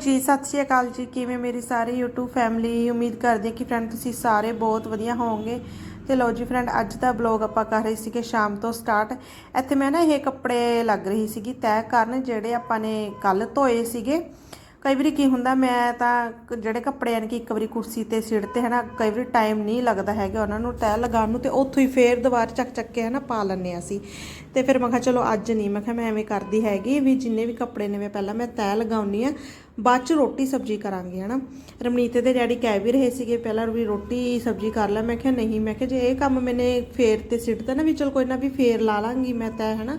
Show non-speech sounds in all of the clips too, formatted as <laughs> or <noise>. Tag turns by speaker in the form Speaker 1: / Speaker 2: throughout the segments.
Speaker 1: ਜੀ, ਸਤਿ ਸ਼੍ਰੀ ਅਕਾਲ ਜੀ। ਕਿਵੇਂ ਮੇਰੀ ਸਾਰੀ YouTube ਫੈਮਿਲੀ ਉਮੀਦ ਕਰਦੇ ਕਿ ਫਰੈਂਡ ਤੁਸੀਂ ਸਾਰੇ ਬਹੁਤ ਵਧੀਆ ਹੋਵੋਗੇ। ਤੇ ਲੋ ਜੀ ਫਰੈਂਡ ਅੱਜ ਦਾ ਬਲੌਗ ਆਪਾਂ ਕਰ ਰਹੇ ਸੀਗੇ ਸ਼ਾਮ ਤੋਂ ਸਟਾਰਟ ਇੱਥੇ ਮੈਂ ਨਾ ਇਹ ਕੱਪੜੇ ਲੱਗ ਰਹੀ ਸੀਗੀ ਤੈਅ ਕਰਨ, ਜਿਹੜੇ ਆਪਾਂ ਨੇ ਕੱਲ ਧੋਏ ਸੀਗੇ। ਕਈ ਵਾਰੀ ਕੀ ਹੁੰਦਾ, ਮੈਂ ਤਾਂ ਜਿਹੜੇ ਕੱਪੜੇ ਯਾਨੀ ਕਿ ਇੱਕ ਵਾਰੀ ਕੁਰਸੀ ਤੇ ਸਿੜ ਸਿੜਤੇ ਹਨਾ, ਕਈ ਵਾਰੀ ਟਾਈਮ ਨਹੀਂ ਲੱਗਦਾ ਹੈਗਾ ਉਹਨਾਂ ਨੂੰ ਤੈਅ ਲਗਾਉਣ ਨੂੰ ਤੇ ਉੱਥੋਂ ਹੀ ਫੇਰ ਦੁਬਾਰਾ ਚੱਕ ਚੱਕ ਕੇ ਹਨਾ ਪਾ ਲੈਂਦੇ ਹਾਂ ਅਸੀਂ। ਤੇ ਫਿਰ ਮੈਂ ਕਿਹਾ, ਚਲੋ ਅੱਜ ਨਹੀਂ। ਮੈਂ ਕਿਹਾ, ਮੈਂ ਐਵੇਂ ਕਰਦੀ ਹੈਗੀ ਵੀ ਜਿੰਨੇ ਵੀ ਕੱਪੜੇ ਨੇ, ਮੈਂ ਪਹਿਲਾਂ ਮੈਂ ਤੈਅ ਲਗਾਉਣੀ ਆ ਬਾਅਦ ਚ ਰੋਟੀ ਸਬਜ਼ੀ ਕਰਾਂਗੇ ਹਨਾ। ਰਮਨੀਤ ਦੇ ਡੈਡੀ ਕਹਿ ਵੀ ਰਹੇ ਸੀਗੇ, ਪਹਿਲਾਂ ਵੀ ਰੋਟੀ ਸਬਜ਼ੀ ਕਰ ਲੈ। ਮੈਂ ਕਿਹਾ, ਨਹੀਂ। ਮੈਂ ਕਿਹਾ, ਜੇ ਇਹ ਕੰਮ ਮੈਨੇ ਫੇਰ ਤੇ ਸਿੱਟਦਾ ਨਾ ਵੀ, ਚਲ ਕੋਈ ਨਾ ਵੀ ਫੇਰ ਲਾ ਲਾਂਗੀ ਮੈਂ ਤੈਅ ਹਨਾ?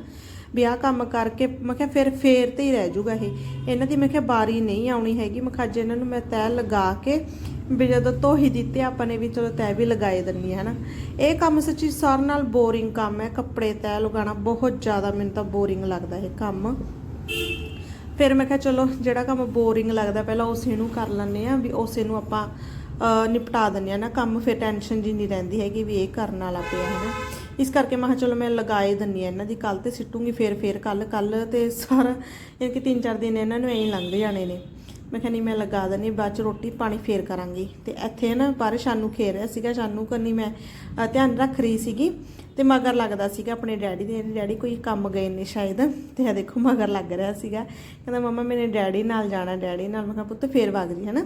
Speaker 1: ਵੀ ਆਹ ਕੰਮ ਕਰਕੇ, ਮੈਂ ਕਿਹਾ ਫਿਰ ਫੇਰ ਤੇ ਹੀ ਰਹਿ ਜਾਊਗਾ ਇਹ। ਇਹਨਾਂ ਦੀ ਮੈਂ ਕਿਹਾ ਬਾਰੀ ਨਹੀਂ ਆਉਣੀ ਹੈਗੀ। ਮੈਂ ਕਿਹਾ ਅੱਜ ਇਹਨਾਂ ਨੂੰ ਮੈਂ ਤੈਅ ਲਗਾ ਕੇ ਵੀ ਜਦੋਂ ਧੋ ਦਿੱਤੇ ਆਪਾਂ ਨੇ ਵੀ ਚਲੋ ਤੈਅ ਵੀ ਲਗਾਏ ਦਿੰਨੀ ਹੈ ਨਾ ਇਹ ਕੰਮ ਸੱਚੀ ਸਾਰ ਨਾਲ ਬੋਰਿੰਗ ਕੰਮ ਹੈ। ਕੱਪੜੇ ਤੈਅ ਲਗਾਉਣਾ ਬਹੁਤ ਜ਼ਿਆਦਾ ਮੈਨੂੰ ਤਾਂ ਬੋਰਿੰਗ ਲੱਗਦਾ ਇਹ ਕੰਮ। ਫਿਰ ਮੈਂ ਕਿਹਾ ਚਲੋ ਜਿਹੜਾ ਕੰਮ ਬੋਰਿੰਗ ਲੱਗਦਾ ਪਹਿਲਾਂ ਉਸੇ ਨੂੰ ਕਰ ਲੈਂਦੇ ਆ ਵੀ ਉਸੇ ਨੂੰ ਆਪਾਂ ਨਿਪਟਾ ਦਿੰਦੇ ਆ ਨਾ। ਕੰਮ ਫਿਰ ਟੈਨਸ਼ਨ ਜੀ ਨਹੀਂ ਰਹਿੰਦੀ ਹੈਗੀ ਵੀ ਇਹ ਕਰਨ ਵਾਲਾ ਪਿਆ ਹੈ ਨਾ ਇਸ ਕਰਕੇ ਮੈਂ ਕਿਹਾ ਚਲੋ ਮੈਂ ਲਗਾਏ ਦਿੰਨੀ ਆ ਇਹਨਾਂ ਦੀ ਕੱਲ ਤੇ ਸਿੱਟੂਗੀ, ਫਿਰ ਫਿਰ ਕੱਲ ਕੱਲ ਤੇ ਸਾਰਾ ਯਾਨੀ ਕਿ ਤਿੰਨ ਚਾਰ ਦਿਨ ਇਹਨਾਂ ਨੂੰ ਐਂ ਲੰਘ ਜਾਣੇ ਨੇ। ਮੈਂ ਕਿਹਾ ਨਹੀਂ, ਮੈਂ ਲਗਾ ਦਨੀ ਬਾਅਦ ਚ ਰੋਟੀ ਪਾਣੀ ਫੇਰ ਕਰਾਂਗੀ। ਤੇ ਇੱਥੇ ਨਾ ਪਰ ਸ਼ਾਨੂ ਖੇਰ ਰਿਹਾ ਸੀਗਾ, ਸ਼ਾਨੂ ਕਰਨੀ ਮੈਂ ਧਿਆਨ ਰੱਖ ਰਹੀ ਸੀਗੀ। ਤੇ ਮਗਰ ਲੱਗਦਾ ਸੀਗਾ ਆਪਣੇ ਡੈਡੀ ਦੇ ਡੈਡੀ ਕੋਈ ਕੰਮ ਗਏ ਨੇ ਸ਼ਾਇਦ। ਤੇ ਆ ਦੇਖੋ ਮਗਰ ਲੱਗ ਰਿਹਾ ਸੀਗਾ। ਕਹਿੰਦਾ, ਮਮਾ, ਮੇਰੇ ਡੈਡੀ ਨਾਲ ਜਾਣਾ, ਡੈਡੀ ਨਾਲ। ਮੈਂ ਕਿਹਾ, ਪੁੱਤ, ਫੇਰ ਵਗ ਜੀ, ਹਨਾ?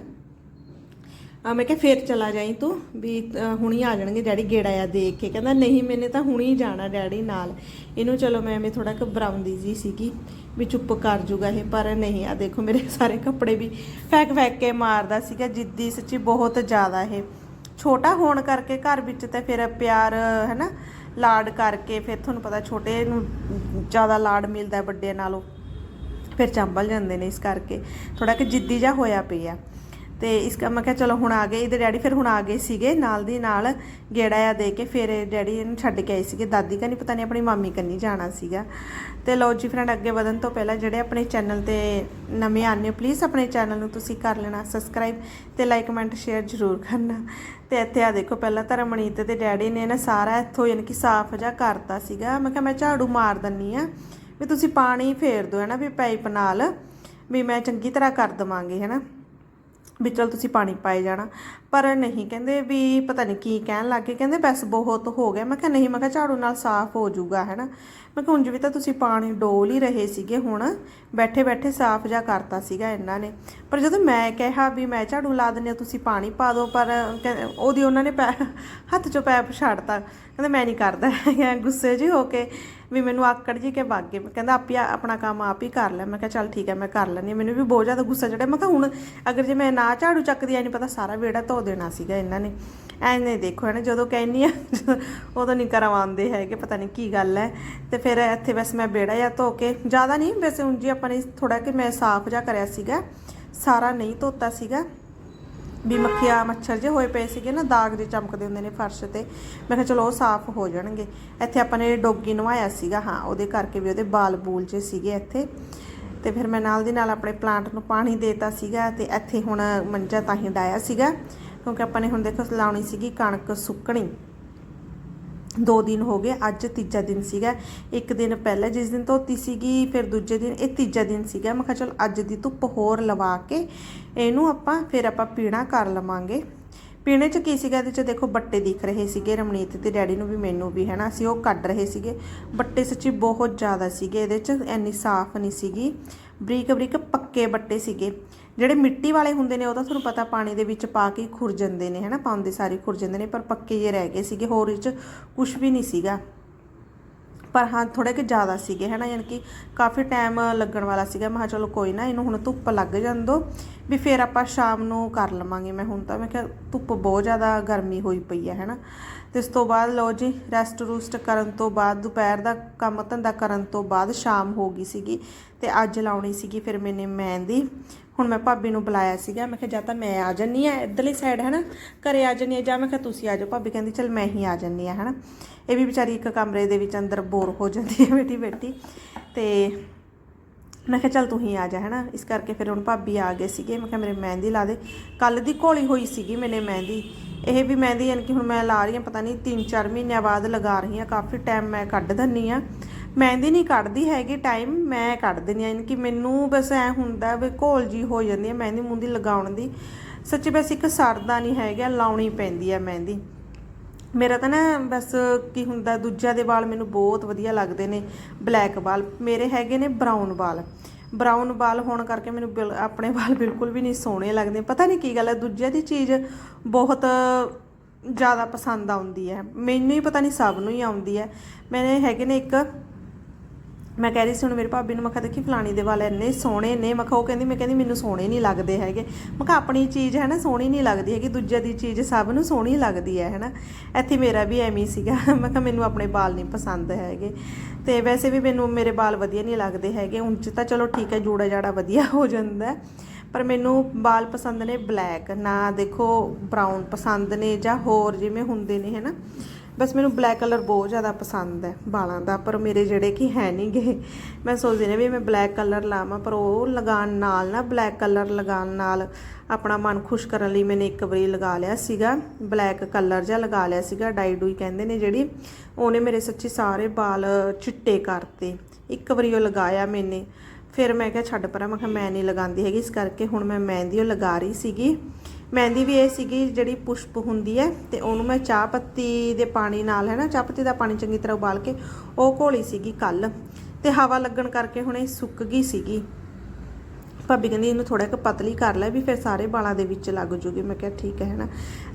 Speaker 1: ਮੈਂ ਕਿਹਾ ਫੇਰ ਚਲਾ ਜਾਈ ਤੂੰ ਵੀ ਹੁਣੀ ਆ ਜਾਣਗੇ, ਡੈਡੀ ਗੇੜਾ ਆ ਦੇਖ ਕੇ। ਕਹਿੰਦਾ, ਨਹੀਂ, ਮੈਨੇ ਤਾਂ ਹੁਣੀ ਜਾਣਾ ਡੈਡੀ ਨਾਲ। ਇਹਨੂੰ ਚਲੋ ਮੈਂ ਐਵੇਂ ਥੋੜਾ ਘਬਰਾਉਂਦੀ ਜੀ ਸੀਗੀ ਵੀ ਚੁੱਪ ਕਰ ਜੂਗਾ ਇਹ, ਪਰ ਨਹੀਂ, ਆ ਦੇਖੋ ਮੇਰੇ ਸਾਰੇ ਕੱਪੜੇ ਵੀ ਫੈਕ ਫੈਕ ਕੇ ਮਾਰਦਾ ਸੀਗਾ, ਜਿੱਦੀ ਸੱਚੀ ਬਹੁਤ ਜ਼ਿਆਦਾ ਇਹ। ਛੋਟਾ ਹੋਣ ਕਰਕੇ ਘਰ ਵਿੱਚ ਤੇ ਫਿਰ ਪਿਆਰ, ਹੈਨਾ, ਲਾਡ ਕਰਕੇ ਫਿਰ ਤੁਹਾਨੂੰ ਪਤਾ ਛੋਟੇ ਨੂੰ ਜ਼ਿਆਦਾ ਲਾਡ ਮਿਲਦਾ ਵੱਡੇ ਨਾਲੋਂ। ਫਿਰ ਚੰਬਲ ਜਾਂਦੇ ਨੇ ਇਸ ਕਰਕੇ। ਥੋੜਾ ਕਿ ਜਿੱਦੀ ਜਾ ਹੋਇਆ ਪਿਆ। ਤੇ ਇਸ ਕਾ ਮੈਂ ਕਿਹਾ ਚਲੋ ਹੁਣ ਆ ਗਏ, ਇਹਦੇ ਡੈਡੀ ਫਿਰ ਹੁਣ ਆ ਗਏ ਸੀਗੇ, ਨਾਲ ਦੀ ਨਾਲ ਗੇੜਾ ਆ ਦੇ ਕੇ ਫਿਰ ਡੈਡੀ ਇਹਨੂੰ ਛੱਡ ਕੇ ਆਏ ਸੀਗੇ। ਦਾਦੀ ਕਨੀ ਪਤਾ ਨਹੀਂ ਆਪਣੀ ਮਾਮੀ ਕੰਨੀ ਜਾਣਾ ਸੀਗਾ। ਤੇ ਲੋ ਜੀ ਫਰੈਂਡ ਅੱਗੇ ਵਧਣ ਤੋਂ ਪਹਿਲਾਂ ਜਿਹੜੇ ਆਪਣੇ ਚੈਨਲ ਤੇ ਨਵੇਂ ਆਨੇ ਪਲੀਜ਼ ਆਪਣੇ ਚੈਨਲ ਨੂੰ ਤੁਸੀਂ ਕਰ ਲੈਣਾ ਸਬਸਕ੍ਰਾਈਬ ਤੇ ਲਾਈਕ ਕਮੈਂਟ ਸ਼ੇਅਰ ਜ਼ਰੂਰ ਕਰਨਾ। ਤੇ ਇੱਥੇ ਆ ਦੇਖੋ ਪਹਿਲਾਂ ਤਾਂ ਰਮਣੀਤ ਤੇ ਡੈਡੀ ਨੇ ਨਾ ਸਾਰਾ ਇੱਥੋਂ ਯਾਨੀ ਕਿ ਸਾਫ਼ ਜਿਹਾ ਕਰਤਾ ਸੀਗਾ। ਮੈਂ ਕਿਹਾ ਮੈਂ ਝਾੜੂ ਮਾਰ ਦੰਨੀ ਆ ਵੀ ਤੁਸੀਂ ਪਾਣੀ ਫੇਰ ਦਿਓ ਹੈ ਨਾ ਵੀ ਪਾਈਪ ਨਾਲ, ਵੀ ਮੈਂ ਚੰਗੀ ਤਰ੍ਹਾਂ ਕਰ ਦਵਾਂਗੀ ਹੈ ਨਾ ਵੀ ਚਲ ਤੁਸੀਂ ਪਾਣੀ ਪਾਏ ਜਾਣਾ। ਪਰ ਨਹੀਂ, ਕਹਿੰਦੇ ਵੀ ਪਤਾ ਨਹੀਂ ਕੀ ਕਹਿਣ ਲੱਗੇ ਕਹਿੰਦੇ ਬਸ ਬਹੁਤ ਹੋ ਗਿਆ। ਮੈਂ ਕਿਹਾ ਨਹੀਂ, ਮੈਂ ਕਿਹਾ ਝਾੜੂ ਨਾਲ ਸਾਫ਼ ਹੋ ਜਾਊਗਾ, ਹੈ ਨਾ? ਮੈਂ ਕਿਹਾ ਉਂਝ ਵੀ ਤਾਂ ਤੁਸੀਂ ਪਾਣੀ ਡੋਲ ਹੀ ਰਹੇ ਸੀਗੇ ਹੁਣ। ਬੈਠੇ ਬੈਠੇ ਸਾਫ਼ ਜਾ ਕਰਤਾ ਸੀਗਾ ਇਹਨਾਂ ਨੇ। ਪਰ ਜਦੋਂ ਮੈਂ ਕਿਹਾ ਵੀ ਮੈਂ ਝਾੜੂ ਲਾ ਦਿੰਦੀ ਹਾਂ, ਤੁਸੀਂ ਪਾਣੀ ਪਾ ਦਿਓ, ਪਰ ਕਹਿ- ਉਹਦੀ ਉਹਨਾਂ ਨੇ ਪੈ, ਹੱਥ ਚੋਂ ਪੈਪ ਛੱਡਤਾ। ਕਹਿੰਦੇ ਮੈਂ ਨਹੀਂ ਕਰਦਾ ਹੈਗਾ, ਗੁੱਸੇ ਜਿਹੇ ਹੋ ਕੇ ਵੀ ਮੈਨੂੰ ਆਕੜ ਜੀ ਕੇ ਵਗ ਗਏ। ਕਹਿੰਦਾ ਆਪੀ ਆਪਣਾ ਕੰਮ ਆਪ ਹੀ ਕਰ ਲੈ। ਮੈਂ ਕਿਹਾ ਚੱਲ ਠੀਕ ਹੈ, ਮੈਂ ਕਰ ਲੈਂਦੀ ਹਾਂ। ਮੈਨੂੰ ਵੀ ਬਹੁਤ ਜ਼ਿਆਦਾ ਗੁੱਸਾ ਚੜਿਆ। ਮੈਂ ਕਿਹਾ ਹੁਣ ਅਗਰ ਜੇ ਮੈਂ ਨਾ ਝਾੜੂ ਚੱਕਦੀ ਆ ਨਹੀਂ ਪਤਾ ਸਾਰਾ ਵਿਹੜਾ ਧੋ ਦੇਣਾ ਸੀਗਾ ਇਹਨਾਂ ਨੇ। ਐਨੇ ਦੇਖੋ ਨਾ ਜਦੋਂ ਕਹਿੰਨੀ ਆ, ਉਦੋਂ ਨਹੀਂ ਕਰਵਾਉਂਦੇ ਹੈਗੇ, ਪਤਾ ਨਹੀਂ ਕੀ ਗੱਲ ਹੈ। ਤੇ ਫਿਰ ਇੱਥੇ ਬਸ ਮੈਂ ਬੇੜਾ ਜਾਂ ਧੋ ਕੇ, ਜ਼ਿਆਦਾ ਨਹੀਂ, ਵੈਸੇ ਉਂਝ ਹੀ ਆਪਾਂ ਨੇ ਥੋੜਾ ਕਿ ਮੈਂ ਸਾਫ਼ ਜਿਹਾ ਕਰਿਆ ਸੀਗਾ। ਸਾਰਾ ਨਹੀਂ ਧੋਤਾ ਸੀਗਾ। ਵੀ ਮੱਖੀਆਂ ਮੱਛਰ ਜੇ ਹੋਏ ਪਏ ਸੀਗੇ ਨਾ, ਦਾਗ ਜੇ ਚਮਕਦੇ ਹੁੰਦੇ ਨੇ ਫਰਸ਼ ਤੇ। ਮੈਂ ਕਿਹਾ ਚਲੋ ਉਹ ਸਾਫ਼ ਹੋ ਜਾਣਗੇ। ਇੱਥੇ ਆਪਾਂ ਨੇ ਡੋਗੀ ਨਵਾਇਆ ਸੀਗਾ, ਹਾਂ, ਉਹਦੇ ਕਰਕੇ ਵੀ ਉਹਦੇ ਬਾਲ ਬੂਲ ਜੇ ਸੀਗੇ ਇੱਥੇ। ਤੇ ਫਿਰ ਮੈਂ ਨਾਲ ਦੀ ਨਾਲ ਆਪਣੇ ਪਲਾਂਟ ਨੂੰ ਪਾਣੀ ਦੇਤਾ ਸੀਗਾ ਤੇ ਇੱਥੇ ਹੁਣ ਮੰਜਾ ਤਾਂ ਹੀ ਡਾਇਆ ਸੀਗਾ। ਕਿਉਂਕਿ ਆਪਾਂ ਨੇ ਹੁਣ ਦੇਖੋ ਲਾਉਣੀ ਸੀਗੀ ਕਣਕ ਸੁੱਕਣੀ। ਦੋ ਦਿਨ ਹੋ ਗਏ, ਅੱਜ ਤੀਜਾ ਦਿਨ ਸੀਗਾ। ਇੱਕ ਦਿਨ ਪਹਿਲਾਂ ਜਿਸ ਦਿਨ ਧੋਤੀ ਸੀਗੀ, ਫਿਰ ਦੂਜੇ ਦਿਨ ਇਹ ਤੀਜਾ ਦਿਨ ਸੀਗਾ। ਮੈਂ ਕਿਹਾ ਚਲ ਅੱਜ ਦੀ ਧੁੱਪ ਹੋਰ ਲਵਾ ਕੇ ਇਹਨੂੰ ਆਪਾਂ ਫਿਰ ਆਪਾਂ ਪੀਣਾ ਕਰ ਲਵਾਂਗੇ। ਪੀਣੇ ਚ ਕੀ ਸੀਗਾ, ਇਹਦੇ ਚ ਦੇਖੋ ਬੱਟੇ ਦਿਖ ਰਹੇ ਸੀਗੇ। ਰਮਨੀਤ ਤੇ ਡੈਡੀ ਨੂੰ ਵੀ, ਮੈਨੂੰ ਵੀ, ਹੈਨਾ, ਅਸੀਂ ਉਹ ਕੱਢ ਰਹੇ ਸੀਗੇ। ਬੱਟੇ ਸੱਚੀ ਬਹੁਤ ਜ਼ਿਆਦਾ ਸੀਗੇ, ਇਹਦੇ ਚ ਇੰਨੀ ਸਾਫ਼ ਨਹੀਂ ਸੀਗੀ। ਬਰੀਕ ਬਰੀਕ ਪੱਕੇ ਬੱਟੇ ਸੀਗੇ। ਜਿਹੜੇ ਮਿੱਟੀ ਵਾਲੇ ਹੁੰਦੇ ਨੇ, ਉਹ ਤਾਂ ਤੁਹਾਨੂੰ ਪਤਾ ਪਾਣੀ ਦੇ ਵਿੱਚ ਪਾ ਕੇ ਹੀ ਖੁਰ ਜਾਂਦੇ ਨੇ, ਹੈਨਾ? ਪਾਉਂਦੇ ਸਾਰੇ ਖੁਰ ਜਾਂਦੇ ਨੇ, ਪਰ ਪੱਕੇ ਜੇ ਰਹਿ ਗਏ ਸੀਗੇ, ਹੋਰ ਇਹ ਚ ਕੁਝ ਵੀ ਨਹੀਂ ਸੀਗਾ। ਪਰ ਹਾਂ ਥੋੜੇ ਕਿ ਜ਼ਿਆਦਾ ਸੀਗੇ, ਹੈ ਨਾ, ਯਾਨੀ ਕਿ ਕਾਫੀ ਟਾਈਮ ਲੱਗਣ ਵਾਲਾ ਸੀਗਾ। ਮੈਂ ਕਿਹਾ ਚਲੋ ਕੋਈ ਨਾ, ਇਹਨੂੰ ਹੁਣ ਧੁੱਪ ਲੱਗ ਜਾਂਦੋ ਵੀ ਫਿਰ ਆਪਾਂ ਸ਼ਾਮ ਨੂੰ ਕਰ ਲਵਾਂਗੇ। ਮੈਂ ਹੁਣ ਤਾਂ, ਮੈਂ ਕਿਹਾ ਧੁੱਪ ਬਹੁਤ ਜ਼ਿਆਦਾ ਗਰਮੀ ਹੋਈ ਪਈ ਹੈ ਹੈ ਨਾ। ਤੇ ਇਸ ਤੋਂ ਬਾਅਦ ਲਓ ਜੀ ਰੈਸਟ ਰੂਸਟ ਕਰਨ ਤੋਂ ਬਾਅਦ, ਦੁਪਹਿਰ ਦਾ ਕੰਮ ਧੰਦਾ ਕਰਨ ਤੋਂ ਬਾਅਦ ਸ਼ਾਮ ਹੋ ਗਈ ਸੀਗੀ ਤੇ ਅੱਜ ਲਾਉਣੀ ਸੀਗੀ ਫਿਰ ਮੈਨੇ ਮਹਿੰਦੀ। ਹੁਣ ਮੈਂ ਭਾਬੀ ਨੂੰ ਬੁਲਾਇਆ ਸੀਗਾ, ਮੈਂ ਕਿਹਾ ਜਾਂ ਤਾਂ ਮੈਂ ਆ ਜੰਨੀ ਆ ਇਧਰਲੀ ਸਾਈਡ ਹੈ ਨਾ। ਘਰੇ ਆ ਜੰਨੀ ਆ ਜਾਂ ਮੈਂ ਕਿਹਾ ਤੁਸੀਂ ਆ ਜਾਓ। ਭਾਬੀ ਕਹਿੰਦੀ, ਚਲ ਮੈਂ ਹੀ ਆ ਜੰਨੀ ਆ ਹੈ ਨਾ। ਇਹ ਵੀ ਵਿਚਾਰੀ ਇੱਕ ਕਮਰੇ ਦੇ ਵਿੱਚ ਅੰਦਰ ਬੋਰ ਹੋ ਜਾਂਦੀ ਹੈ ਬੇਟੀ ਬੈਠੀ ਤੇ ਮੈਂ ਕਿਹਾ ਚੱਲ ਤੂੰ ਹੀ ਆ ਜਾ, ਹੈਨਾ? ਇਸ ਕਰਕੇ ਫਿਰ ਹੁਣ ਭਾਬੀ ਆ ਗਏ ਸੀਗੇ। ਮੈਂ ਕਿਹਾ ਮੇਰੇ ਮਹਿੰਦੀ ਲਾ ਦੇ। ਕੱਲ ਦੀ ਘੋਲੀ ਹੋਈ ਸੀਗੀ ਮੈਨੇ ਮਹਿੰਦੀ। ਇਹ ਵੀ ਮਹਿੰਦੀ ਯਾਨੀ ਕਿ ਹੁਣ ਮੈਂ ਲਾ ਰਹੀ ਹਾਂ, ਪਤਾ ਨਹੀਂ 3-4 ਮਹੀਨਿਆਂ ਬਾਅਦ ਲਗਾ ਰਹੀ ਹਾਂ। ਕਾਫੀ ਟਾਈਮ ਮੈਂ ਕੱਢ ਦਿੰਨੀ ਆ ਮਹਿੰਦੀ ਨਹੀਂ ਕੱਢਦੀ ਹੈਗੀ ਟਾਈਮ ਮੈਂ ਕੱਢ ਦਿੰਦੀ ਹਾਂ। ਯਾਨੀ ਕਿ ਮੈਨੂੰ ਬਸ ਐ ਹੁੰਦਾ ਵੀ ਘੋਲ ਜੀ ਹੋ ਜਾਂਦੀ ਹੈ ਮਹਿੰਦੀ ਮੁੰਦੀ ਲਗਾਉਣ ਦੀ। ਸੱਚੀ ਬਸ ਇੱਕ ਸਰਦਾ ਨਹੀਂ ਹੈਗਾ, ਲਾਉਣੀ ਪੈਂਦੀ ਹੈ ਮਹਿੰਦੀ। ਮੇਰਾ ਤਾਂ ਨਾ ਬਸ ਕੀ ਹੁੰਦਾ, ਦੂਜਿਆਂ ਦੇ ਵਾਲ ਮੈਨੂੰ ਬਹੁਤ ਵਧੀਆ ਲੱਗਦੇ ਨੇ ਬਲੈਕ ਵਾਲ। ਮੇਰੇ ਹੈਗੇ ਨੇ ਬਰਾਊਨ ਵਾਲ। ਬਰਾਊਨ ਵਾਲ ਹੋਣ ਕਰਕੇ ਮੈਨੂੰ ਬਿਲ- ਆਪਣੇ ਵਾਲ ਬਿਲਕੁਲ ਵੀ ਨਹੀਂ ਸੋਹਣੇ ਲੱਗਦੇ। ਪਤਾ ਨਹੀਂ ਕੀ ਗੱਲ ਹੈ, ਦੂਜਿਆਂ ਦੀ ਚੀਜ਼ ਬਹੁਤ ਜ਼ਿਆਦਾ ਪਸੰਦ ਆਉਂਦੀ ਹੈ। ਮੈਨੂੰ ਹੀ ਪਤਾ ਨਹੀਂ, ਸਭ ਨੂੰ ਹੀ ਆਉਂਦੀ ਹੈ। ਮੇਰੇ ਹੈਗੇ ਨੇ ਇੱਕ ਮੈਂ ਕਹਿ ਰਹੀ ਸੀ, ਹੁਣ ਮੇਰੀ ਭਾਬੀ ਨੂੰ, ਮੈਂ ਕਿਹਾ ਦੇਖੀ ਫਲਾਣੀ ਦੇ ਵਾਲ ਇੰਨੇ ਸੋਹਣੇ ਨੇ। ਮੈਂ ਕਿਹਾ ਉਹ ਕਹਿੰਦੀ, ਮੈਂ ਕਹਿੰਦੀ ਮੈਨੂੰ ਸੋਹਣੇ ਨਹੀਂ ਲੱਗਦੇ ਹੈਗੇ। ਮੈਂ ਕਿਹਾ ਆਪਣੀ ਚੀਜ਼ ਹੈ ਨਾ, ਸੋਹਣੀ ਨਹੀਂ ਲੱਗਦੀ ਹੈਗੀ। ਦੂਜੇ ਦੀ ਚੀਜ਼ ਸਭ ਨੂੰ ਸੋਹਣੀ ਲੱਗਦੀ ਹੈ ਹੈਨਾ ਇੱਥੇ ਮੇਰਾ ਵੀ ਐਵੇਂ ਸੀਗਾ। <laughs> ਮੈਂ ਕਿਹਾ ਮੈਨੂੰ ਆਪਣੇ ਵਾਲ ਨਹੀਂ ਪਸੰਦ ਹੈਗੇ। ਤੇ ਵੈਸੇ ਵੀ ਮੈਨੂੰ ਮੇਰੇ ਵਾਲ ਵਧੀਆ ਨਹੀਂ ਲੱਗਦੇ ਹੈਗੇ। ਉਂਝ ਤਾਂ ਚਲੋ ਠੀਕ ਹੈ, ਜੂੜਾ ਜਾੜਾ ਵਧੀਆ ਹੋ ਜਾਂਦਾ ਪਰ ਮੈਨੂੰ ਵਾਲ ਪਸੰਦ ਨੇ ਬਲੈਕ। ਨਾ ਦੇਖੋ, ਬਰਾਊਨ ਪਸੰਦ ਨੇ ਜਾਂ ਹੋਰ ਜਿਵੇਂ ਹੁੰਦੇ ਨੇ ਹੈਨਾ ਬਸ ਮੈਨੂੰ ਬਲੈਕ ਕਲਰ ਬਹੁਤ ਜ਼ਿਆਦਾ ਪਸੰਦ ਹੈ ਬਾਲਾਂ ਦਾ, ਪਰ ਮੇਰੇ ਜਿਹੜੇ ਕਿ ਹੈ ਨਹੀਂ ਗਏ ਮੈਂ ਸੋਚਦੀ ਨੇ ਵੀ ਮੈਂ ਬਲੈਕ ਕਲਰ ਲਾਵਾਂ, ਪਰ ਉਹ ਲਗਾਉਣ ਨਾਲ ਨਾ ਬਲੈਕ ਕਲਰ ਲਗਾਉਣ ਨਾਲ ਆਪਣਾ ਮਨ ਖੁਸ਼ ਕਰਨ ਲਈ ਮੈਨੇ ਇੱਕ ਵਾਰੀ ਲਗਾ ਲਿਆ ਸੀਗਾ ਬਲੈਕ ਕਲਰ ਜਿਹਾ ਲਗਾ ਲਿਆ ਸੀਗਾ, ਡਾਈ ਡੂਈ ਕਹਿੰਦੇ ਨੇ ਜਿਹੜੀ, ਉਹਨੇ ਮੇਰੇ ਸੱਚੀ ਸਾਰੇ ਵਾਲ ਚਿੱਟੇ ਕਰਤੇ। ਇੱਕ ਵਾਰੀ ਉਹ ਲਗਾਇਆ ਮੈਨੇ। ਫਿਰ ਮੈਂ ਕਿਹਾ, ਛੱਡ ਪਰਾਂ, ਮੈਂ ਕਿਹਾ ਮੈਂ ਨਹੀਂ ਲਗਾਉਂਦੀ ਹੈਗੀ, ਇਸ ਕਰਕੇ ਹੁਣ ਮੈਂ ਮਹਿੰਦੀ ਉਹ ਲਗਾ ਰਹੀ ਸੀਗੀ। ਮਹਿੰਦੀ ਵੀ ਇਹ ਸੀਗੀ ਜਿਹੜੀ ਪੁਸ਼ਪ ਹੁੰਦੀ ਹੈ ਤੇ ਉਹਨੂੰ ਮੈਂ ਚਾਹ ਪੱਤੀ ਦੇ ਪਾਣੀ ਨਾਲ, ਹੈ ਨਾ, ਚਾਹ ਪੱਤੀ ਦਾ ਪਾਣੀ ਚੰਗੀ ਤਰ੍ਹਾਂ ਉਬਾਲ ਕੇ ਉਹ ਘੋਲੀ ਸੀਗੀ ਕੱਲ ਤੇ ਹਵਾ ਲੱਗਣ ਕਰਕੇ ਹੁਣ ਇਹ ਸੁੱਕ ਗਈ ਸੀਗੀ। ਭਾਬੀ ਕਹਿੰਦੀ ਇਹਨੂੰ ਥੋੜਾ ਕੁ ਪਤਲੀ ਕਰ ਲੈ ਵੀ ਫਿਰ ਸਾਰੇ ਵਾਲਾਂ ਦੇ ਵਿੱਚ ਲੱਗ ਜੂਗੀ। ਮੈਂ ਕਿਹਾ ਠੀਕ ਹੈ ਨਾ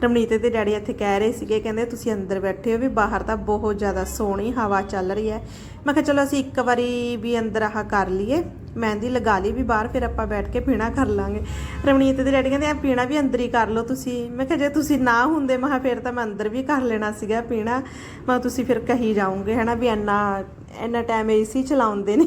Speaker 1: ਰਮਨੀਤ ਦੇ ਡੈਡੀ ਇੱਥੇ ਕਹਿ ਰਹੇ ਸੀਗੇ, ਕਹਿੰਦੇ ਤੁਸੀਂ ਅੰਦਰ ਬੈਠੇ ਹੋ ਵੀ ਬਾਹਰ ਤਾਂ ਬਹੁਤ ਜ਼ਿਆਦਾ ਸੋਹਣੀ ਹਵਾ ਚੱਲ ਰਹੀ ਹੈ। ਮੈਂ ਕਿਹਾ ਚਲੋ ਅਸੀਂ ਇੱਕ ਵਾਰੀ ਵੀ ਅੰਦਰ ਆਹ ਕਰ ਲਈਏ। ਮਹਿੰਦੀ ਲਗਾ ਲਈ ਵੀ ਬਾਹਰ, ਫਿਰ ਆਪਾਂ ਬੈਠ ਕੇ ਪੀਣਾ ਕਰ ਲਾਂਗੇ। ਰਮਨੀਤ ਦੇ ਡੈਡੀ ਕਹਿੰਦੇ ਆ ਪੀਣਾ ਵੀ ਅੰਦਰ ਹੀ ਕਰ ਲਓ ਤੁਸੀਂ। ਮੈਂ ਕਿਹਾ, ਜੇ ਤੁਸੀਂ ਨਾ ਹੁੰਦੇ, ਮੈਂ ਕਿਹਾ ਫਿਰ ਤਾਂ ਮੈਂ ਅੰਦਰ ਵੀ ਕਰ ਲੈਣਾ ਸੀਗਾ ਪੀਣਾ। ਮੈਂ ਕਿਹਾ, ਤੁਸੀਂ ਫਿਰ ਕਹੀ ਜਾਓਗੇ, ਹਨਾ, ਵੀ ਇੰਨਾ ਇੰਨਾ ਟਾਈਮ ਏਸੀ ਚਲਾਉਂਦੇ ਨੇ।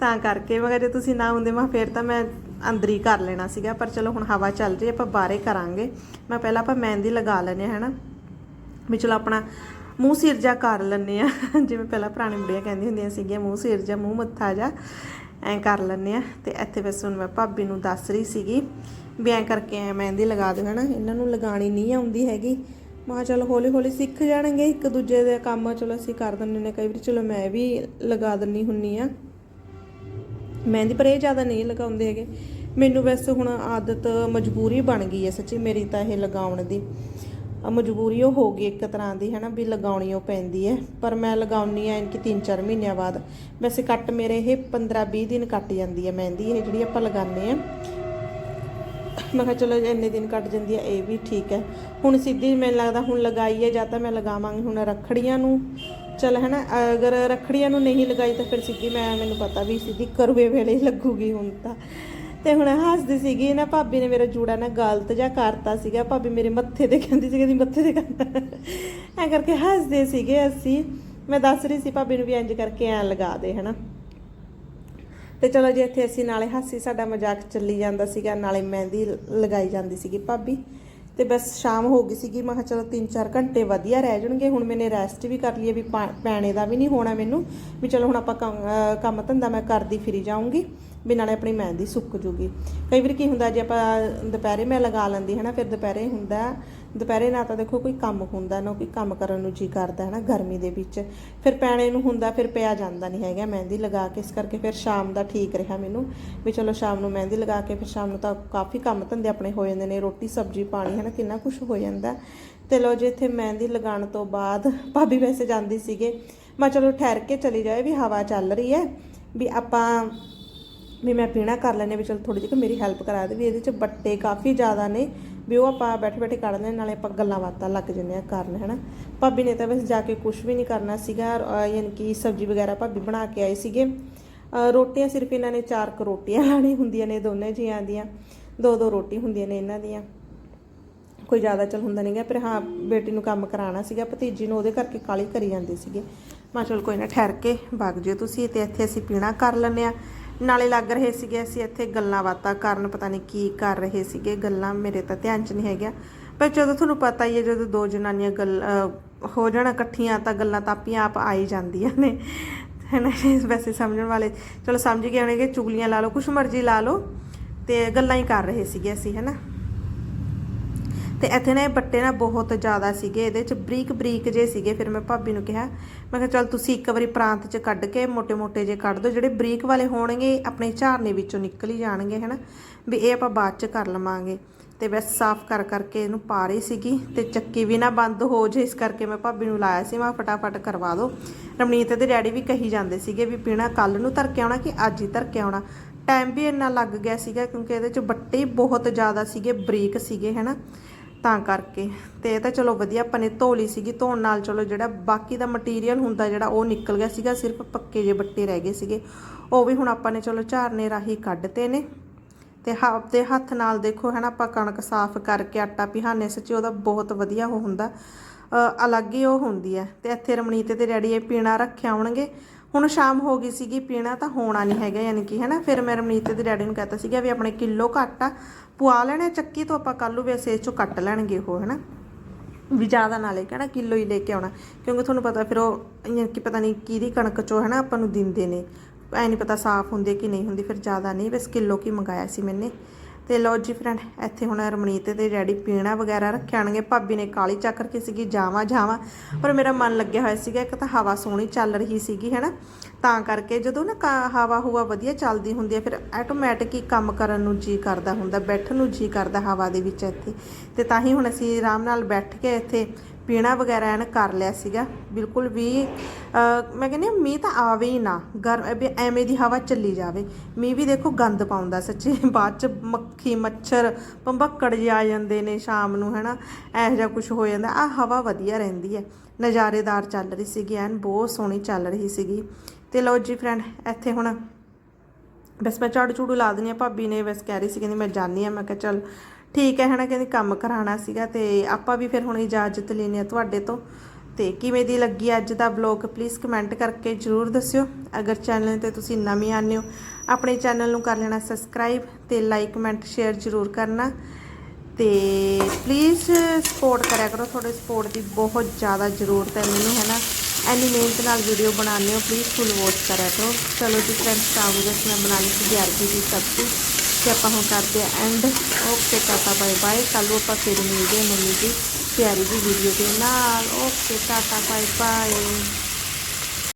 Speaker 1: ਤਾਂ ਕਰਕੇ ਮੈਂ ਕਿਹਾ ਜੇ ਤੁਸੀਂ ਨਾ ਹੁੰਦੇ ਮੈਂ ਕਿਹਾ ਫਿਰ ਤਾਂ ਮੈਂ ਅੰਦਰ ਹੀ ਕਰ ਲੈਣਾ ਸੀਗਾ। ਪਰ ਚਲੋ ਹੁਣ ਹਵਾ ਚੱਲ ਰਹੀ ਆਪਾਂ ਬਾਹਰੇ ਕਰਾਂਗੇ। ਮੈਂ ਪਹਿਲਾਂ ਆਪਾਂ ਮਹਿੰਦੀ ਲਗਾ ਲੈਨੇ ਹੈ ਨਾ ਵੀ ਚਲੋ ਆਪਣਾ ਮੂੰਹ ਸਿਰ ਜਾ ਕਰ ਲੈਨੇ ਆ <laughs> ਜਿਵੇਂ ਪਹਿਲਾਂ ਪੁਰਾਣੀ ਬੁੜੀਆਂ ਕਹਿੰਦੀ ਹੁੰਦੀਆਂ ਸੀਗੀਆਂ, ਮੂੰਹ ਸਿਰ ਜਾ ਮੂੰਹ ਮੱਥਾ ਜਾ, ਐਂ ਕਰ ਲੈਨੇ ਆ ਤੇ ਇੱਥੇ ਵੈਸੇ ਹੁਣ ਮੈਂ ਭਾਬੀ ਨੂੰ ਦੱਸ ਰਹੀ ਸੀਗੀ ਵੀ ਐਂ ਕਰਕੇ ਐ ਮਹਿੰਦੀ ਲਗਾ ਦਿਓ, ਹਨਾ? ਇਹਨਾਂ ਨੂੰ ਲਗਾਣੀ ਨਹੀਂ ਆਉਂਦੀ ਹੈਗੀ। ਮੈਂ, ਚਲੋ ਹੌਲੀ ਹੌਲੀ ਸਿੱਖ ਜਾਣਗੇ। ਇੱਕ ਦੂਜੇ ਦੇ ਕੰਮ ਚਲੋ ਅਸੀਂ ਕਰ ਦਿੰਦੇ ਨੇ ਕਈ ਵਾਰੀ ਚਲੋ ਮੈਂ ਵੀ ਲਗਾ ਦਿੰਨੀ ਹੁੰਨੀ ਆ ਮਹਿੰਦੀ, ਪਰ ਇਹ ਜ਼ਿਆਦਾ ਨਹੀਂ ਲਗਾਉਂਦੇ ਹੈਗੇ। ਮੈਨੂੰ ਵੈਸੇ ਹੁਣ ਆਦਤ ਮਜਬੂਰੀ ਬਣ ਗਈ ਹੈ ਸੱਚੀ, ਮੇਰੀ ਤਾਂ ਇਹ ਲਗਾਉਣ ਦੀ। ਮਜਬੂਰੀ ਉਹ ਹੋ ਗਈ ਇੱਕ ਤਰ੍ਹਾਂ ਦੀ ਹੈ ਨਾ ਵੀ ਲਗਾਉਣੀ ਉਹ ਪੈਂਦੀ ਹੈ। ਪਰ ਮੈਂ ਲਗਾਉਣੀ ਆ ਇਨਕੀ 3-4 ਮਹੀਨਿਆਂ ਬਾਅਦ। ਵੈਸੇ ਕੱਟ ਮੇਰੇ ਇਹ 15-20 ਦਿਨ ਕੱਟ ਜਾਂਦੀ ਹੈ ਮਹਿੰਦੀ, ਇਹ ਜਿਹੜੀ ਆਪਾਂ ਲਗਾਉਂਦੇ ਆ ਮੈਂ ਕਿਹਾ ਚਲੋ ਇੰਨੇ ਦਿਨ ਕੱਟ ਜਾਂਦੀ ਹੈ, ਇਹ ਵੀ ਠੀਕ ਹੈ। ਹੁਣ ਸਿੱਧੀ ਮੈਨੂੰ ਲੱਗਦਾ ਹੁਣ ਲਗਾਈ ਹੈ, ਜਾਂ ਤਾਂ ਮੈਂ ਲਗਾਵਾਂਗੀ ਹੁਣ ਰੱਖੜੀਆਂ ਨੂੰ। ਚਲ ਹੈ ਨਾ ਅਗਰ ਰੱਖੜੀਆਂ ਨੂੰ ਨਹੀਂ ਲਗਾਈ ਤਾਂ ਫਿਰ ਸਿੱਧੀ ਮੈਂ, ਮੈਨੂੰ ਪਤਾ ਵੀ ਸਿੱਧੀ ਕਰਵੇ ਵੇਲੇ ਲੱਗੂਗੀ ਹੁਣ ਤਾਂ। ਤੇ ਹੁਣ ਹੱਸਦੀ ਸੀਗੀ, ਨਾ ਭਾਬੀ ਨੇ ਮੇਰਾ ਜੂੜਾ ਨਾ ਗਲਤ ਜਿਹਾ ਕਰਤਾ ਸੀਗਾ। ਭਾਬੀ ਮੇਰੇ ਮੱਥੇ ਤੇ ਕਹਿੰਦੀ ਸੀ, ਕਹਿੰਦੀ ਮੱਥੇ ਤੇ ਕਰਤਾ ਐ ਕਰਕੇ ਹੱਸਦੇ ਸੀਗੇ ਅਸੀਂ। ਮੈਂ ਦੱਸ ਰਹੀ ਸੀ ਭਾਬੀ ਨੂੰ ਵੀ ਇੰਜ ਕਰਕੇ ਐ ਲਗਾ ਦੇ, ਹਨਾ। ਤੇ ਚਲੋ ਜੀ, ਇੱਥੇ ਅਸੀਂ ਨਾਲੇ ਹਾਸੀ, ਸਾਡਾ ਮਜ਼ਾਕ ਚੱਲੀ ਜਾਂਦਾ ਸੀਗਾ। ਨਾਲੇ ਮਹਿੰਦੀ ਲਗਾਈ ਜਾਂਦੀ ਸੀਗੀ ਭਾਬੀ। ਤੇ ਬਸ ਸ਼ਾਮ ਹੋ ਗਈ ਸੀਗੀ, ਮੈਂ ਕਿਹਾ ਚਲੋ 3-4 ਘੰਟੇ ਵਧੀਆ ਰਹਿ ਜਾਣਗੇ, ਹੁਣ ਮੈਨੇ ਰੈਸਟ ਵੀ ਕਰ ਲਈ ਵੀ ਪਾ- ਪੈਣੇ ਦਾ ਵੀ ਨਹੀਂ ਹੋਣਾ ਮੈਨੂੰ, ਵੀ ਚਲੋ ਹੁਣ ਆਪਾਂ ਕੰਮ ਕੰਮ ਧੰਦਾ ਮੈਂ ਕਰਦੀ ਫਿਰੀ ਜਾਊਂਗੀ। ਵੀ ਨਾਲੇ ਆਪਣੀ ਮਹਿੰਦੀ ਸੁੱਕ ਜੂਗੀ। ਕਈ ਵਾਰ ਕੀ ਹੁੰਦਾ, ਜੇ ਆਪਾਂ ਦੁਪਹਿਰੇ ਮੈਂ ਲਗਾ ਲੈਂਦੀ ਹੈ ਨਾ ਫਿਰ ਦੁਪਹਿਰੇ ਹੁੰਦਾ, ਦੁਪਹਿਰੇ ਨਾ ਤਾਂ ਦੇਖੋ ਕੋਈ ਕੰਮ ਹੁੰਦਾ, ਨਾ ਕੋਈ ਕੰਮ ਕਰਨ ਨੂੰ ਜੀ ਕਰਦਾ ਹੈ ਨਾ ਗਰਮੀ ਦੇ ਵਿੱਚ। ਫਿਰ ਪੈਣੇ ਨੂੰ ਹੁੰਦਾ, ਫਿਰ ਪਿਆ ਜਾਂਦਾ ਨਹੀਂ ਹੈਗਾ ਮਹਿੰਦੀ ਲਗਾ ਕੇ, ਇਸ ਕਰਕੇ ਫਿਰ ਸ਼ਾਮ ਦਾ ਠੀਕ ਰਿਹਾ ਮੈਨੂੰ, ਵੀ ਚਲੋ ਸ਼ਾਮ ਨੂੰ ਮਹਿੰਦੀ ਲਗਾ ਕੇ, ਫਿਰ ਸ਼ਾਮ ਨੂੰ ਤਾਂ ਕਾਫੀ ਕੰਮ ਧੰਦੇ ਆਪਣੇ ਹੋ ਜਾਂਦੇ ਨੇ, ਰੋਟੀ, ਸਬਜ਼ੀ, ਪਾਣੀ ਹੈ ਨਾ ਕਿੰਨਾ ਕੁਝ ਹੋ ਜਾਂਦਾ। ਤੇ ਲੋ ਜੇ, ਇੱਥੇ ਮਹਿੰਦੀ ਲਗਾਉਣ ਤੋਂ ਬਾਅਦ <laughs> ਭਾਬੀ ਵੈਸੇ ਜਾਂਦੀ ਸੀਗੇ। ਮੈਂ ਚਲੋ ਠਹਿਰ ਕੇ ਚਲੀ ਜਾਏ ਵੀ ਹਵਾ ਚੱਲ ਰਹੀ ਹੈ, ਵੀ ਆਪਾਂ ਵੀ ਮੈਂ ਪੀਣਾ ਕਰ ਲੈਨੇ ਵੀ ਚਲ ਥੋੜੀ ਜਿਹੀ ਮੇਰੀ ਹੈਲਪ ਕਰਾ ਦੇ ਵੀ ਇਹਦੇ ਚ ਬੱਟੇ ਕਾਫੀ ਜ਼ਿਆਦਾ ਨੇ ਵੀ ਉਹ ਆਪਾਂ ਬੈਠੇ ਬੈਠੇ ਕੱਢ ਲੈਣ ਨਾਲੇ ਆਪਾਂ ਗੱਲਾਂ ਬਾਤਾਂ ਲੱਗ ਜੰਨੇ ਆ ਕਰਨ, ਹਨਾ। ਭਾਬੀ ਨੇ ਤਾਂ ਬਸ ਜਾ ਕੇ ਕੁਝ ਵੀ ਨਹੀਂ ਕਰਨਾ ਸੀਗਾ ਯਾਨੀ ਕਿ ਸਬਜ਼ੀ ਵਗੈਰਾ ਭਾਬੀ ਬਣਾ ਕੇ ਆਏ ਸੀਗੇ। ਰੋਟੀਆਂ ਸਿਰਫ ਇਹਨਾਂ ਨੇ ਚਾਰ ਕੁ ਰੋਟੀਆਂ ਲਾਣੀ ਹੁੰਦੀਆਂ ਨੇ ਦੋਨੇ ਜੀਆਂ ਦੀਆਂ, ਦੋ ਦੋ ਰੋਟੀ ਹੁੰਦੀਆਂ ਨੇ ਇਹਨਾਂ ਦੀਆਂ। ਕੋਈ ਜ਼ਿਆਦਾ ਚਲ ਹੁੰਦਾ ਨਹੀਂਗਾ ਪਰ ਹਾਂ, ਬੇਟੀ ਨੂੰ ਕੰਮ ਕਰਾਉਣਾ ਸੀਗਾ, ਭਤੀਜੀ ਨੂੰ ਉਹਦੇ ਕਰਕੇ ਕਾਲੀ ਕਰੀ ਜਾਂਦੇ ਸੀਗੇ। ਮੈਂ ਚਲ ਕੋਈ ਨਾ ਠਹਿਰ ਕੇ ਵਗ ਜਿਓ ਤੁਸੀਂ, ਤੇ ਇੱਥੇ ਅਸੀਂ ਪੀਣਾ ਕਰ ਲੈਂਦੇ ਆ ਨਾਲੇ ਲੱਗ ਰਹੇ ਸੀਗੇ ਅਸੀਂ ਇੱਥੇ ਗੱਲਾਂ ਬਾਤਾਂ ਕਰਨ, ਪਤਾ ਨਹੀਂ ਕੀ ਕਰ ਰਹੇ ਸੀਗੇ, ਗੱਲਾਂ ਮੇਰੇ ਤਾਂ ਧਿਆਨ 'ਚ ਨਹੀਂ ਹੈਗਾ ਪਰ ਜਦੋਂ ਤੁਹਾਨੂੰ ਪਤਾ ਹੀ ਹੈ, ਜਦੋਂ ਦੋ ਜਨਾਨੀਆਂ ਗੱਲ ਹੋ ਜਾਣ ਇਕੱਠੀਆਂ, ਤਾਂ ਗੱਲਾਂ ਤਾਂ ਆਪੀਆਂ ਆਪ ਆ ਹੀ ਜਾਂਦੀਆਂ ਨੇ। ਹੈ ਨਾ ਵੈਸੇ ਸਮਝਣ ਵਾਲੇ। ਚਲੋ ਸਮਝ ਗਏ ਹੋਣਗੇ, ਚੁਗਲੀਆਂ ਲਾ ਲਓ, ਕੁਛ ਮਰਜ਼ੀ ਲਾ ਲਓ, ਤੇ ਗੱਲਾਂ ਹੀ ਕਰ ਰਹੇ ਸੀਗੇ ਅਸੀਂ ਹੈ ਨਾ ਤੇ ਇੱਥੇ ਨਾ ਇਹ ਬੱਟੇ ਨਾ ਬਹੁਤ ਜ਼ਿਆਦਾ ਸੀਗੇ, ਇਹਦੇ ਚ ਬਰੀਕ ਬਰੀਕ ਜੇ ਸੀਗੇ। ਫਿਰ ਮੈਂ ਭਾਬੀ ਨੂੰ ਕਿਹਾ, ਮੈਂ ਕਿਹਾ, ਚਲ ਤੁਸੀਂ ਇੱਕ ਵਾਰੀ ਪ੍ਰਾਂਤ ਚ ਕੱਢ ਕੇ ਮੋٹے-ਮੋٹے ਜੇ ਕੱਢ ਦਿਓ ਜਿਹੜੇ ਬਰੀਕ ਵਾਲੇ ਹੋਣਗੇ, ਆਪਣੇ ਝਾਰਨੇ ਵਿੱਚੋਂ ਨਿਕਲ ਹੀ ਜਾਣਗੇ, ਹਨਾ? ਵੀ ਇਹ ਆਪਾਂ ਬਾਅਦ ਚ ਕਰ ਲਵਾਂਗੇ। ਤੇ ਬਸ ਸਾਫ਼ ਕਰ ਕਰਕੇ ਇਹਨੂੰ ਪਾ ਰਹੀ ਸੀਗੀ ਤੇ ਚੱਕੀ ਵੀ ਨਾ ਬੰਦ ਹੋ ਜੇ, ਇਸ ਕਰਕੇ ਮੈਂ ਭਾਬੀ ਨੂੰ ਲਾਇਆ ਸੀ, ਮੈਂ ਫਟਾਫਟ ਕਰਵਾ ਦੋ। ਰਮਨੀਤ ਦੇ ਡੈਡੀ ਵੀ ਕਹੀ ਜਾਂਦੇ ਸੀਗੇ ਵੀ ਪੀਣਾ ਕੱਲ ਨੂੰ ਧਰ ਕੇ ਆਉਣਾ ਕਿ ਅੱਜ ਹੀ ਧਰ ਕੇ ਆਉਣਾ? ਟਾਈਮ ਵੀ ਇੰਨਾ ਲੱਗ ਗਿਆ ਸੀਗਾ ਕਿਉਂਕਿ ਇਹਦੇ ਚ ਬੱਟੇ ਬਹੁਤ ਜ਼ਿਆਦਾ ਸੀਗੇ, ਬਰੀਕ ਸੀਗੇ, ਹਨਾ? ਤਾਂ ਕਰਕੇ। ਤੇ ਇਹ ਤਾਂ ਚਲੋ ਵਧੀਆ, ਆਪਾਂ ਨੇ ਧੋ ਲਈ ਸੀਗੀ, ਧੋਣ ਨਾਲ ਚਲੋ ਜਿਹੜਾ ਬਾਕੀ ਦਾ ਮਟੀਰੀਅਲ ਹੁੰਦਾ ਜਿਹੜਾ ਉਹ ਨਿਕਲ ਗਿਆ ਸੀਗਾ, ਸਿਰਫ ਪੱਕੇ ਜੇ ਬੱਟੇ ਰਹਿ ਗਏ ਸੀਗੇ। ਉਹ ਵੀ ਹੁਣ ਆਪਾਂ ਨੇ ਚਲੋ ਝਾਰਨੇ ਰਾਹੀਂ ਕੱਢਤੇ ਨੇ। ਤੇ ਆਪਦੇ ਹੱਥ ਨਾਲ ਦੇਖੋ ਹੈ ਨਾ ਆਪਾਂ ਕਣਕ ਸਾਫ਼ ਕਰਕੇ ਆਟਾ ਪਿਹਾਨੇ ਸੱਚੀ, ਉਹਦਾ ਬਹੁਤ ਵਧੀਆ ਉਹ ਹੁੰਦਾ। ਅਲੱਗ ਹੀ ਉਹ ਹੁੰਦੀ ਹੈ। ਤੇ ਇੱਥੇ ਰਮਣੀਤ ਤੇ ਡੈਡੀ ਇਹ ਪੀਣਾ ਰੱਖਿਆ ਹੋਣਗੇ ਹੁਣ ਸ਼ਾਮ ਹੋ ਗਈ ਸੀਗੀ, ਪੀਣਾ ਤਾਂ ਹੋਣਾ ਨਹੀਂ ਹੈਗਾ, ਯਾਨੀ ਕਿ ਹੈ ਨਾ ਫਿਰ ਮੈਂ ਰਮਨੀਤ ਦੇ ਡੈਡੀ ਨੂੰ ਕਹਤਾ ਸੀਗਾ ਵੀ ਆਪਣੇ ਕਿਲੋ ਘੱਟ ਆ। ਪੁਆ ਲੈਣਾ, ਚੱਕੀ ਤੋਂ ਆਪਾਂ ਕੱਲ੍ਹ ਨੂੰ ਵੈਸੇ ਇਹ ਚੋਂ ਕੱਟ ਲੈਣਗੇ ਉਹ ਹੈ ਨਾ ਵੀ ਜ਼ਿਆਦਾ ਨਾ ਲੈ ਕੇ ਨਾ ਕਿਲੋ ਹੀ ਲੈ ਕੇ ਆਉਣਾ। ਕਿਉਂਕਿ ਤੁਹਾਨੂੰ ਪਤਾ ਫਿਰ ਉਹ ਕਿ ਪਤਾ ਨਹੀਂ ਕਿਹਦੀ ਕਣਕ ਚੋਂ ਹੈ ਨਾ ਆਪਾਂ ਨੂੰ ਦਿੰਦੇ ਨੇ। ਐ ਨਹੀਂ ਪਤਾ ਸਾਫ਼ ਹੁੰਦੇ ਕਿ ਨਹੀਂ ਹੁੰਦੀ, ਫਿਰ ਜ਼ਿਆਦਾ ਨਹੀਂ। ਬਸ ਕਿਲੋ ਕੀ ਮੰਗਾਇਆ ਸੀ ਮੈਨੇ। ਤੇ ਲਓ ਜੀ ਫਰੈਂਡ ਇੱਥੇ ਹੁਣ ਰਮਣੀਤ ਤੇ ਡੈਡੀ ਪੀਣਾ ਵਗੈਰਾ ਰੱਖਿਆ ਆਣਗੇ ਭਾਬੀ ਨੇ ਕਾਲੀ ਚੱਕਰ ਕੇ ਸੀਗੀ? ਜਾਵਾਂ ਜਾਵਾਂ। ਪਰ ਮੇਰਾ ਮਨ ਲੱਗਿਆ ਹੋਇਆ ਸੀਗਾ, ਇੱਕ ਤਾਂ ਹਵਾ ਸੋਹਣੀ ਚੱਲ ਰਹੀ ਸੀਗੀ, ਹੈਨਾ? ਤਾਂ ਕਰਕੇ ਜਦੋਂ ਨਾ ਕਾ- ਹਵਾ ਹੁਵਾ ਵਧੀਆ ਚੱਲਦੀ ਹੁੰਦੀ ਹੈ ਫਿਰ ਆਟੋਮੈਟਿਕ ਹੀ ਕੰਮ ਕਰਨ ਨੂੰ ਜੀ ਕਰਦਾ ਹੁੰਦਾ, ਬੈਠਣ ਨੂੰ ਜੀ ਕਰਦਾ ਹਵਾ ਦੇ ਵਿੱਚ ਇੱਥੇ। ਤੇ ਤਾਂ ਹੀ ਹੁਣ ਅਸੀਂ ਆਰਾਮ ਨਾਲ ਬੈਠ ਕੇ ਇੱਥੇ ਪੀਣਾ ਵਗੈਰਾ ਐਨ ਕਰ ਲਿਆ ਸੀਗਾ ਬਿਲਕੁਲ ਵੀ ਮੈਂ ਕਹਿੰਦੀ ਹਾਂ, ਮੀਂਹ ਤਾਂ ਆਵੇ ਹੀ ਨਾ ਗਰਮ ਐਵੇਂ ਦੀ ਹਵਾ ਚੱਲੀ ਜਾਵੇ ਮੀਂਹ ਵੀ ਦੇਖੋ ਗੰਦ ਪਾਉਂਦਾ ਸੱਚੀ <laughs> ਬਾਅਦ ਚ ਮੱਖੀ ਮੱਛਰ ਪੰਬੱਕੜ ਜਿਹੇ ਆ ਜਾਂਦੇ ਨੇ ਸ਼ਾਮ ਨੂੰ ਹੈਨਾ ਇਹੋ ਜਿਹਾ ਕੁਝ ਹੋ ਜਾਂਦਾ ਆ ਹਵਾ ਵਧੀਆ ਰਹਿੰਦੀ ਹੈ ਨਜ਼ਾਰੇਦਾਰ ਚੱਲ ਰਹੀ ਸੀਗੀ ਐਨ ਬਹੁਤ ਸੋਹਣੀ ਚੱਲ ਰਹੀ ਸੀਗੀ ਤੇ ਲਓ ਜੀ ਫਰੈਂਡ ਇੱਥੇ ਹੁਣ ਬਸ ਮੈਂ ਝਾੜੂ ਝੂੜੂ ਲਾ ਦਿੰਦੀ ਆ ਭਾਬੀ ਨੇ ਬਸ ਕਹਿ ਰਹੀ ਸੀ ਕਹਿੰਦੀ ਮੈਂ ਜਾਣੀ ਆ ਮੈਂ ਕਿਹਾ ਚੱਲ ਠੀਕ ਹੈ ਹਨਾ, ਕਹਿੰਦੇ ਕੰਮ ਕਰਾਉਣਾ ਸੀਗਾ ਤੇ ਆਪਾਂ ਵੀ ਫਿਰ ਹੁਣ ਇਜਾਜ਼ਤ ਲੈਣੀ ਆ ਤੁਹਾਡੇ ਤੋਂ। ਤੇ ਕਿਵੇਂ ਦੀ ਲੱਗੀ ਅੱਜ ਦਾ ਵਲੌਗ ਪਲੀਜ਼ ਕਮੈਂਟ ਕਰਕੇ ਜਰੂਰ ਦੱਸਿਓ। ਅਗਰ ਚੈਨਲ ਤੇ ਤੁਸੀਂ ਨਵੇਂ ਆਨੇ ਹੋ, ਆਪਣੇ ਚੈਨਲ ਨੂੰ ਕਰ ਲੈਣਾ ਸਬਸਕ੍ਰਾਈਬ ਤੇ ਲਾਈਕ ਕਮੈਂਟ ਸ਼ੇਅਰ ਜਰੂਰ ਕਰਨਾ। ਤੇ ਪਲੀਜ਼ ਸਪੋਰਟ ਕਰਿਆ ਕਰੋ, ਤੁਹਾਡੇ ਸਪੋਰਟ ਦੀ ਬਹੁਤ ਜ਼ਿਆਦਾ ਜ਼ਰੂਰਤ ਹੈ ਮੈਨੂੰ ਹੈ ਨਾ ਐਨੀ ਮਿਹਨਤ ਨਾਲ ਵੀਡੀਓ ਬਣਾਉਂਦੇ ਹੋ ਪਲੀਜ਼ ਫੁੱਲ ਵਾਚ ਕਰਿਆ ਕਰੋ। ਚਲੋ ਜੀ ਫਰੈਂਡਸ ਤਾਂ ਮੈਂ ਬਣਾ ਲਈ ਸੀ ਗਿਆਰਵੀਂ ਦੀ ਸਬਜ਼ੀ। ਤੇ ਆਪਾਂ ਹੁਣ ਕਰਦੇ ਆ and okay tata bye bye ਕੱਲ੍ਹ ਨੂੰ ਆਪਾਂ ਫਿਰ ਮਿਲਦੇ ਹਾਂ ਮੰਮੀ ਦੀ ਪਿਆਰੀ ਦੀ ਵੀਡੀਓ ਦੇ ਨਾਲ। Okay tata bye bye